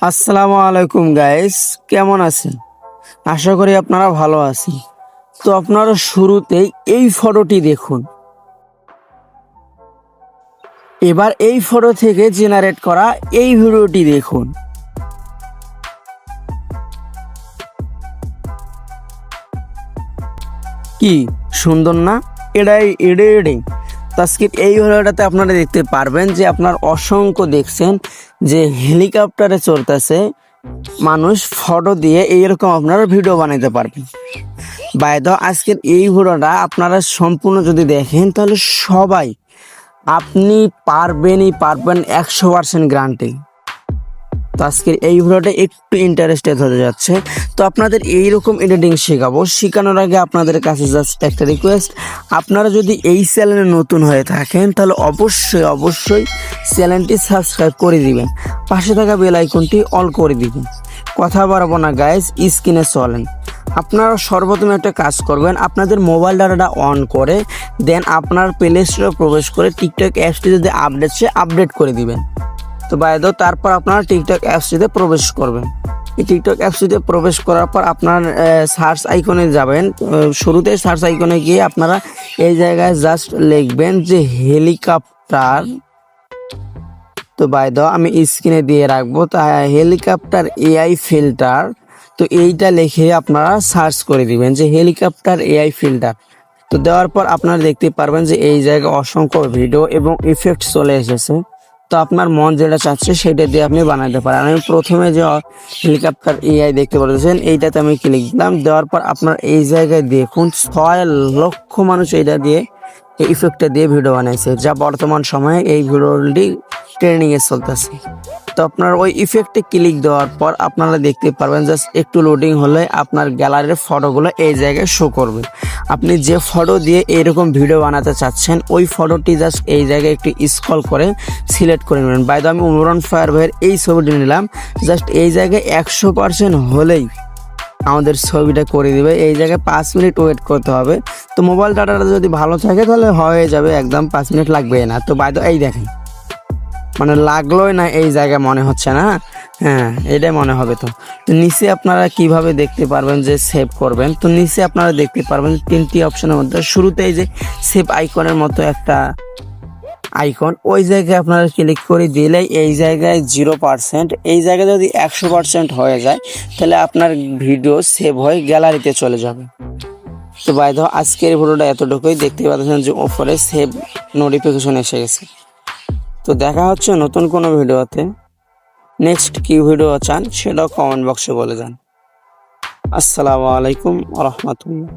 আসসালামু আলাইকুম গাইস কেমন আছেন? আশা করি আপনারা ভালো আছেন। তো আপনারা শুরুতেই এই ফটোটি দেখুন। এবার এই ফটো থেকে জেনারেট করা এই ভিডিওটি দেখুন। কি সুন্দর না? এটাই এডে এডে তো আজকে এই ভিডিওটাতে আপনারা দেখতে পারবেন যে আপনার অসংখ্য দেখছেন যে হেলিকপ্টারে চলতেছে মানুষ ফটো দিয়ে এইরকম আপনারা ভিডিও বানাইতে পারবেন। বাইদ আজকের এই ভিডিওটা আপনারা সম্পূর্ণ যদি দেখেন, তাহলে সবাই আপনি পারবেনই পারবেন একশো পার্সেন্ট গ্রান্টে তো আজকের এই ভিডিওটা একটু ইন্টারেস্টেড হতে যাচ্ছে। তো আপনাদের এই রকম এডিটিং শেখাবো। শেখানোর আগে আপনাদের কাছে জাস্ট একটা রিকোয়েস্ট আপনারা যদি এই চ্যানেলে নতুন হয়ে থাকেন, তাহলে অবশ্যই অবশ্যই চ্যানেলটি সাবস্ক্রাইব করে দিবেন। পাশে থাকা বেল আইকনটি অল করে দিবেন। কথা বাড়াবো না গাইজ স্ক্রিনে চলেন। আপনারা সর্বপ্রথম একটা কাজ করবেন, আপনাদের মোবাইল ডাটাটা অন করে দেন আপনার প্লে স্টোরে প্রবেশ করে টিকটক অ্যাপসটি যদি আপডেট সে আপডেট করে দিবেন। তো বাইদ তারপর আপনারা টিকটক অ্যাপসটিতে প্রবেশ করবেন। টিকটক অ্যাপসটিতে প্রবেশ করার পর আপনার সার্চ আইকনে যাবেন। শুরুতে সার্চ আইকনে গিয়ে আপনারা এই জায়গায় জাস্ট লিখবেন যে হেলিকপ্টার তো বাই দাও আমি স্ক্রিনে দিয়ে রাখব। তা হেলিকপ্টার এআই ফিল্টার তো এইটা লিখে আপনারা সার্চ করে দিবেন যে হেলিকপ্টার এআই ফিল্টার তো দেওয়ার পর আপনারা দেখতে পারবেন যে এই জায়গায় অসংখ্য ভিডিও এবং ইফেক্ট চলে এসেছে। তো আপনার মন যেটা চাচ্ছে সেটা দিয়ে আপনি বানাতে পারেন। আমি প্রথমে যে হেলিকপ্টার এআই দেখতে পাচ্ছেন এইটাতে আমি ক্লিক দিলাম। দেওয়ার পর আপনার এই জায়গায় দেখুন, ছয় লক্ষ মানুষ এটা দিয়ে, এই ইফেক্টটা দিয়ে ভিডিও বানাইছে। যা বর্তমান সময়ে এই ভিডিওটি ট্রেনিং এ চলতেছে। তো আপনার ওই ইফেক্টে ক্লিক দেওয়ার পর আপনারা দেখতে পারবেন জাস্ট একটু লোডিং হলে আপনার গ্যালারির ফটোগুলো এই জায়গায় শো করবে। আপনি যে ফটো দিয়ে এরকম ভিডিও বানাতে চাচ্ছেন, ওই ফটোটি জাস্ট এই জায়গায় একটু স্ক্রল করে সিলেক্ট করে নেবেন। বাইদ আমি উমরান ফায়ার ভাইয়ের এই ছবিটি নিলাম। জাস্ট এই জায়গায় একশো পার্সেন্ট হলেই আমাদের ছবিটা করে দিবে। এই জায়গায় পাঁচ মিনিট ওয়েট করতে হবে। তো মোবাইল ডাটাটা যদি ভালো থাকে তাহলে হয়ে যাবে, একদম পাঁচ মিনিট লাগবে না। তো বাইদ এই দেখেন। মানে লাগলোই না এই জায়গায় মনে হচ্ছে না হ্যাঁ? এটাই মনে হবে তো। তো নিচে আপনারা কীভাবে দেখতে পারবেন যে সেভ করবেন? তো নিচে আপনারা দেখতে পারবেন তিনটি অপশনের মধ্যে, শুরুতেই যে সেভ আইকনের মতো একটা আইকন ওই জায়গায় আপনারা ক্লিক করে দিলে এই জায়গায় জিরো পার্সেন্ট এই জায়গায় যদি একশো পার্সেন্ট হয়ে যায়, তাহলে আপনার ভিডিও সেভ হয়ে গ্যালারিতে চলে যাবে। তো বাইদ আজকের ভিডিওটা এতটুকুই। দেখতে পাচ্ছেন যে ওপরে সেভ নোটিফিকেশন এসে গেছে। তো দেখা হচ্ছে নতুন কোনো ভিডিওতে। নেক্সট কি ভিডিও চান সেটাও কমেন্ট বক্সে বলে যান। আসসালামু আলাইকুম রহমতুল্লাহ।